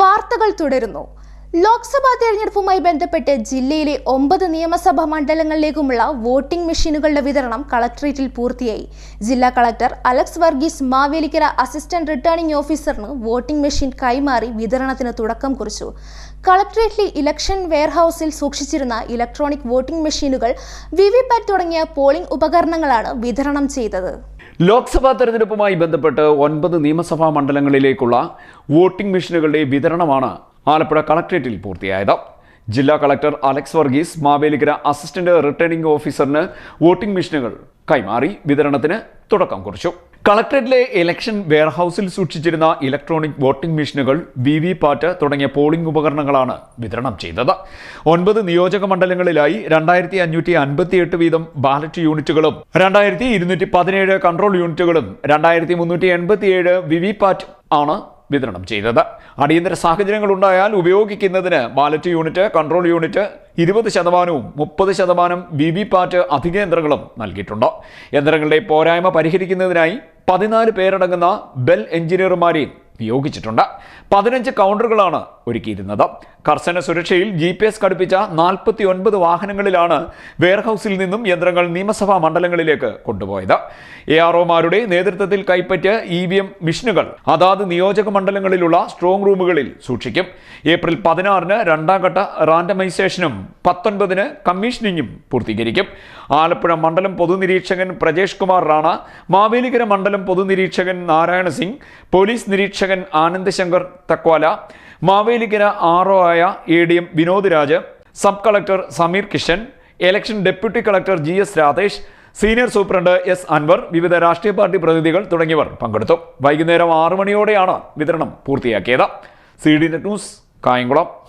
വാർത്തകൾ തുടരുന്നു. ലോക്സഭാ തെരഞ്ഞെടുപ്പുമായി ബന്ധപ്പെട്ട് ജില്ലയിലെ ഒമ്പത് നിയമസഭാ മണ്ഡലങ്ങളിലേക്കുമുള്ള വോട്ടിംഗ് മെഷീനുകളുടെ വിതരണം കളക്ട്രേറ്റിൽ പൂർത്തിയായി. ജില്ലാ collector Alex Varghese Mavelikkara assistant returning ഓഫീസറിന് voting machine കൈമാറി വിതരണത്തിന് തുടക്കം കുറിച്ചു. കളക്ട്രേറ്റിലെ ഇലക്ഷൻ വെയർഹൌസിൽ സൂക്ഷിച്ചിരുന്ന ഇലക്ട്രോണിക് വോട്ടിംഗ് മെഷീനുകൾ വി വി തുടങ്ങിയ പോളിംഗ് ഉപകരണങ്ങളാണ് വിതരണം ചെയ്തത്. ലോക്സഭാ തെരഞ്ഞെടുപ്പുമായി ബന്ധപ്പെട്ട് ഒൻപത് നിയമസഭാ മണ്ഡലങ്ങളിലേക്കുള്ള വോട്ടിംഗ് മെഷീനുകളുടെ വിതരണമാണ് ആലപ്പുഴ കളക്ട്രേറ്റിൽ പൂർത്തിയായത്. ജില്ലാ collector Alex Varghese Mavelikkara assistant returning ഓഫീസറിന് voting മെഷീനുകൾ കൈമാറി വിതരണത്തിന് തുടക്കം കുറിച്ചു. കളക്ടറേറ്റിലെ ഇലക്ഷൻ വെയർഹൌസിൽ സൂക്ഷിച്ചിരുന്ന ഇലക്ട്രോണിക് വോട്ടിംഗ് മെഷീനുകൾ വി വി പാറ്റ് തുടങ്ങിയ പോളിംഗ് ഉപകരണങ്ങളാണ് വിതരണം ചെയ്തത്. ഒൻപത് നിയോജക മണ്ഡലങ്ങളിലായി രണ്ടായിരത്തി അഞ്ഞൂറ്റി അൻപത്തിയെട്ട് വീതം ബാലറ്റ് യൂണിറ്റുകളും രണ്ടായിരത്തി ഇരുന്നൂറ്റി പതിനേഴ് കൺട്രോൾ യൂണിറ്റുകളും രണ്ടായിരത്തി മുന്നൂറ്റി എൺപത്തിയേഴ് വി വി പാറ്റ് ആണ് വിതരണം ചെയ്തത്. അടിയന്തര സാഹചര്യങ്ങൾ ഉണ്ടായാൽ ഉപയോഗിക്കുന്നതിന് ബാലറ്റ് യൂണിറ്റ് കൺട്രോൾ യൂണിറ്റ് ഇരുപത് ശതമാനവും മുപ്പത് ശതമാനം വി വി പാറ്റ് അധിക യന്ത്രങ്ങളും നൽകിയിട്ടുണ്ട്. യന്ത്രങ്ങളുടെ പോരായ്മ പരിഹരിക്കുന്നതിനായി പതിനാല് പേരടങ്ങുന്ന ബെൽ എഞ്ചിനീയർമാരെയും നിയോഗിച്ചിട്ടുണ്ട് പതിനഞ്ച് കൗണ്ടറുകളാണ് ഒരുക്കിയിരുന്നത്. കർശന സുരക്ഷയിൽ ജി പി എസ് ഘടിപ്പിച്ച നാൽപ്പത്തി ഒൻപത് വാഹനങ്ങളിലാണ് വെയർഹൌസിൽ നിന്നും യന്ത്രങ്ങൾ നിയമസഭാ മണ്ഡലങ്ങളിലേക്ക് കൊണ്ടുപോയത്. എ ആർ ഒമാരുടെ നേതൃത്വത്തിൽ കൈപ്പറ്റിയ ഇ വി എം മിഷനുകൾ അതാത് നിയോജക മണ്ഡലങ്ങളിലുള്ള സ്ട്രോങ് റൂമുകളിൽ സൂക്ഷിക്കും. ഏപ്രിൽ പതിനാറിന് രണ്ടാം ഘട്ട റാൻഡമൈസേഷനും പത്തൊൻപതിന് കമ്മീഷനിങ്ങും പൂർത്തീകരിക്കും. ആലപ്പുഴ മണ്ഡലം പൊതുനിരീക്ഷകൻ പ്രജേഷ് കുമാർ റാണ മാവേലിക്കര മണ്ഡലം പൊതുനിരീക്ഷകൻ നാരായണ സിംഗ് പോലീസ് നിരീക്ഷകൻ ആനന്ദ് ശങ്കർ തക്വാല മാവേലിക്കര ആർ ഒ ആയ A D M Vinod Raj sub collector Sameer Kishan election deputy collector G S Radhesh senior superintendent S Anwar വിവിധ രാഷ്ട്രീയ പാർട്ടി പ്രതിനിധികൾ തുടങ്ങിയവർ പങ്കെടുത്തു. വൈകുന്നേരം ആറു മണിയോടെയാണ് വിതരണം പൂർത്തിയാക്കിയത്. C D net news Kayamkulam.